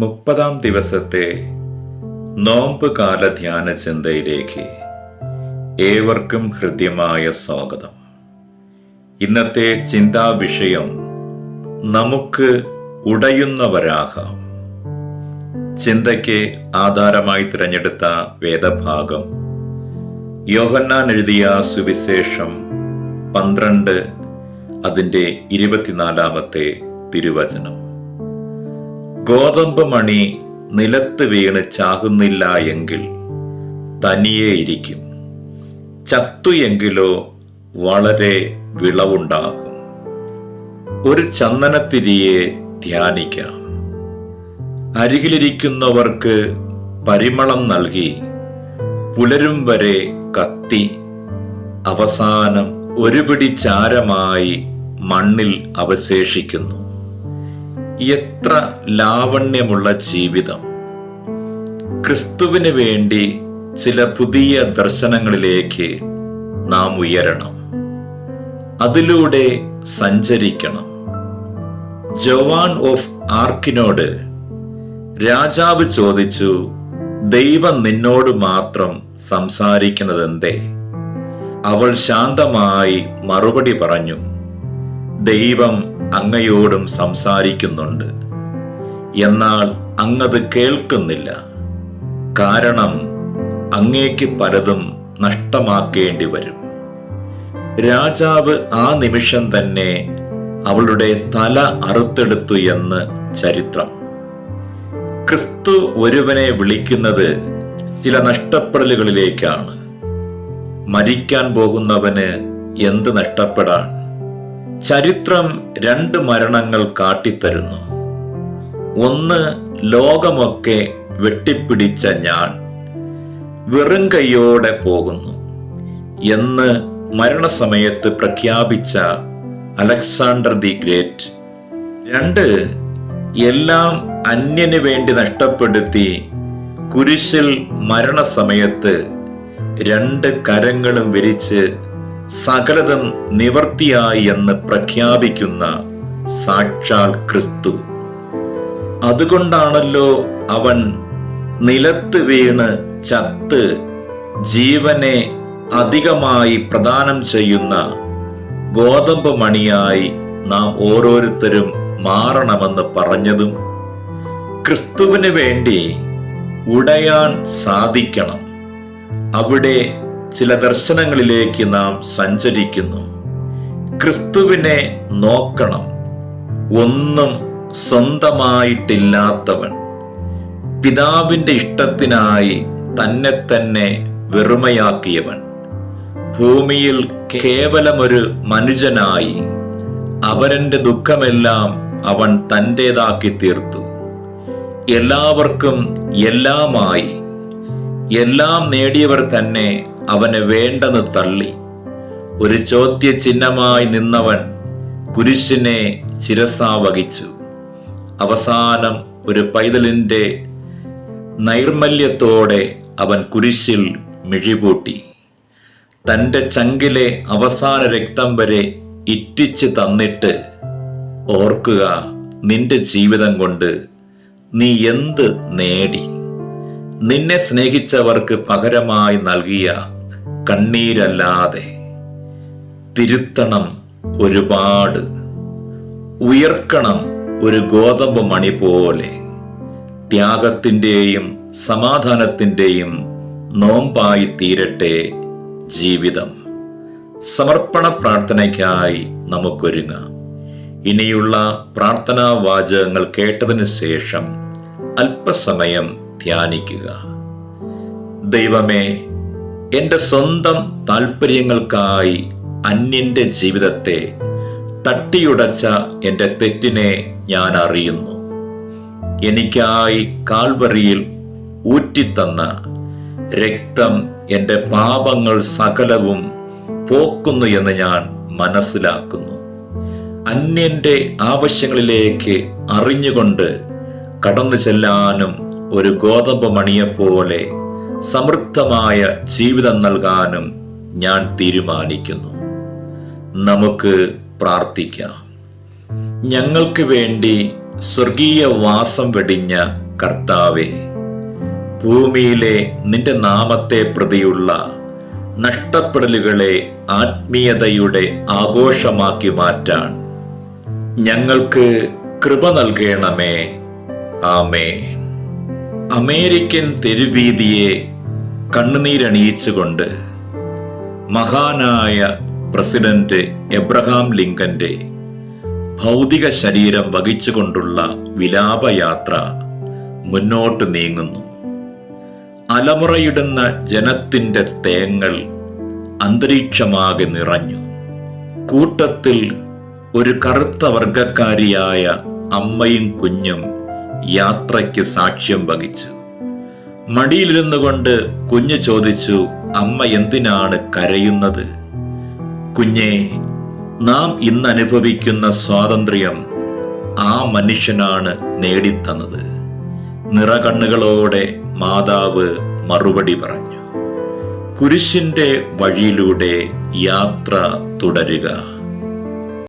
മുപ്പതാം ദിവസത്തെ നോമ്പ് കാല ധ്യാന ചിന്തയിലേക്ക് ഏവർക്കും ഹൃദ്യമായ സ്വാഗതം. ഇന്നത്തെ ചിന്താ വിഷയം നമുക്ക് ഉടയുന്നവരാകാം. ചിന്തയ്ക്ക് ആധാരമായി തിരഞ്ഞെടുത്ത വേദഭാഗം യോഹന്നാൻ എഴുതിയ സുവിശേഷം പന്ത്രണ്ട് അതിന്റെ ഇരുപത്തിനാലാമത്തെ തിരുവചനം. ഗോതമ്പ് മണി നിലത്ത് വീണ് ചാകുന്നില്ല എങ്കിൽ തനിയെ ഇരിക്കും. ചത്തു എങ്കിലോ വളരെ വിളവുണ്ടാകും. ഒരു ചന്ദനത്തിരിയെ ധ്യാനിക്കാം. അരികിലിരിക്കുന്നവർക്ക് പരിമളം നൽകി പുലരും വരെ കത്തി. അവസാനം ഒരുപിടി ചാരമായി മണ്ണിൽ അവശേഷിക്കുന്നു. എത്ര ലാവണ്യമുള്ള ജീവിതം. ക്രിസ്തുവിന് വേണ്ടി ചില പുതിയ ദർശനങ്ങളിലേക്ക് നാം ഉയരണം. അതിലൂടെ സഞ്ചരിക്കണം. ജവാൻ ഓഫ് ആർക്കിനോട് രാജാവ് ചോദിച്ചു ദൈവം നിന്നോട് മാത്രം സംസാരിക്കുന്നത് എന്തേ അവൾ ശാന്തമായി മറുപടി പറഞ്ഞു ദൈവം അങ്ങയോടും സംസാരിക്കുന്നുണ്ട്. എന്നാൽ അങ്ങത് കേൾക്കുന്നില്ല. കാരണം അങ്ങേക്ക് പലതും നഷ്ടമാക്കേണ്ടി വരും. രാജാവ് ആ നിമിഷം തന്നെ അവളുടെ തല അറുത്തെടുത്തു എന്ന് ചരിത്രം. ക്രിസ്തു ഒരുവനെ വിളിക്കുന്നത് ചില നഷ്ടപ്പെടലുകളിലേക്കാണ്. മരിക്കാൻ പോകുന്നവന് എന്ത് നഷ്ടപ്പെടാൻ? ചരിത്രം രണ്ട് മരണങ്ങൾ കാട്ടിത്തരുന്നു. ഒന്ന് ലോകമൊക്കെ വെട്ടിപ്പിടിച്ച ഞാൻ. വെറും കൈയോടെ പോകുന്നു. എന്ന് മരണസമയത്ത് പ്രഖ്യാപിച്ച അലക്സാണ്ടർ ദി ഗ്രേറ്റ്. രണ്ട് എല്ലാം അന്യന് വേണ്ടി നഷ്ടപ്പെടുത്തി കുരിശിൽ മരണസമയത്ത് രണ്ട് കരങ്ങളും വിരിച്ച് സകലതും നിവർത്തിയായി എന്ന് പ്രഖ്യാപിക്കുന്ന സാക്ഷാൽ ക്രിസ്തു. അതുകൊണ്ടാണല്ലോ അവൻ നിലത്ത് വീണ് ചത്ത് ജീവനെ അധികമായി പ്രദാനം ചെയ്യുന്ന ഗോതമ്പ് മണിയായി നാം ഓരോരുത്തരും മാറണമെന്ന് പറഞ്ഞതും ക്രിസ്തുവിന് വേണ്ടി ഉടയാൻ സാധിക്കണം. അവിടെ ചില ദർശനങ്ങളിലേക്ക് നാം സഞ്ചരിക്കുന്നു. ക്രിസ്തുവിനെ നോക്കണം. ഒന്നും സ്വന്തമായിട്ടില്ലാത്തവൻ. പിതാവിന്റെ ഇഷ്ടത്തിനായി തന്നെ തന്നെ വെറുമയാക്കിയവൻ. ഭൂമിയിൽ കേവലമൊരു മനുജനായി അവരന്റെ ദുഃഖമെല്ലാം അവൻ തന്റെതാക്കി തീർത്തു. എല്ലാവർക്കും എല്ലാമായി. എല്ലാം നേടിയവർ തന്നെ അവന് വേണ്ടെന്ന് തള്ളി. ഒരു ചോദ്യ ചിഹ്നമായി നിന്നവൻ കുരിശിനെ ശിരസാ വഹിച്ചു. അവസാനം ഒരു പൈതലിന്റെ നൈർമല്യത്തോടെ അവൻ കുരിശിൽ മിഴിപൂട്ടി. തന്റെ ചങ്കിലെ അവസാന രക്തം വരെ ഇറ്റിച്ച് തന്നിട്ട് ഓർക്കുക നിന്റെ ജീവിതം കൊണ്ട് നീ എന്ത് നേടി. നിന്നെ സ്നേഹിച്ചവർക്ക് പകരമായി നൽകിയ കണ്ണീരല്ലാതെ തിരുത്തണം ഒരുപാട് ഉയർക്കണം ഒരു ഗോതമ്പ് മണി പോലെ ത്യാഗത്തിന്റെയും സമാധാനത്തിന്റെയും നോമ്പായി തീരട്ടെ ജീവിതം. സമർപ്പണ പ്രാർത്ഥനയ്ക്കായി നമുക്കൊരുങ്ങാം. ഇനിയുള്ള പ്രാർത്ഥനാ വാചകങ്ങൾ കേട്ടതിന് ശേഷം അല്പസമയം ധ്യാനിക്കുക. ദൈവമേ എന്റെ സ്വന്തം താല്പര്യങ്ങൾക്കായി അന്യന്റെ ജീവിതത്തെ തട്ടിയുടച്ച എന്റെ തെറ്റിനെ ഞാൻ അറിയുന്നു. എനിക്കായി കാൽവറിയിൽ ഊറ്റിത്തന്ന രക്തം എന്റെ പാപങ്ങൾ സകലവും പോക്കുന്നു എന്ന് ഞാൻ മനസ്സിലാക്കുന്നു. അന്യന്റെ ആവശ്യങ്ങളിലേക്ക് അറിഞ്ഞുകൊണ്ട് കടന്നു ചെല്ലാനും ഒരു ഗോതമ്പ് മണിയെപ്പോലെ സമൃദ്ധമായ ജീവിതം നൽകാനും ഞാൻ തീരുമാനിക്കുന്നു. നമുക്ക് പ്രാർത്ഥിക്കാം. ഞങ്ങൾക്ക് വേണ്ടി സ്വർഗീയ വാസം വെടിഞ്ഞ കർത്താവെ ഭൂമിയിലെ നിന്റെ നാമത്തെ പ്രതിയുള്ള നഷ്ടപ്പെടലുകളെ ആത്മീയതയുടെ ആഘോഷമാക്കി മാറ്റാൻ ഞങ്ങൾക്ക് കൃപ നൽകണമേ. ആമേ അമേരിക്കൻ തെരുവീതിയെ കണ്ണുനീരണിയിച്ചുകൊണ്ട് മഹാനായ പ്രസിഡന്റ് എബ്രഹാം ലിങ്കന്റെ ഭൗതിക ശരീരം വഹിച്ചുകൊണ്ടുള്ള വിലാപയാത്ര മുന്നോട്ട് നീങ്ങുന്നു. അലമുറയിടുന്ന ജനത്തിന്റെ തേങ്ങൾ അന്തരീക്ഷമാകെ നിറഞ്ഞു. കൂട്ടത്തിൽ ഒരു കറുത്ത വർഗക്കാരിയായ അമ്മയും കുഞ്ഞും യാത്രയ്ക്ക് സാക്ഷ്യം വഹിച്ചു. മടിയിലിരുന്നു കൊണ്ട് കുഞ്ഞ് ചോദിച്ചു അമ്മ എന്തിനാണ് കരയുന്നത്? കുഞ്ഞേ നാം ഇന്ന് അനുഭവിക്കുന്ന സ്വാതന്ത്ര്യം ആ മനുഷ്യനാണ് നേടിത്തന്നത് നിറകണ്ണുകളോടെ മാതാവ് മറുപടി പറഞ്ഞു. കുരിശിന്റെ വഴിയിലൂടെ യാത്ര തുടരുക.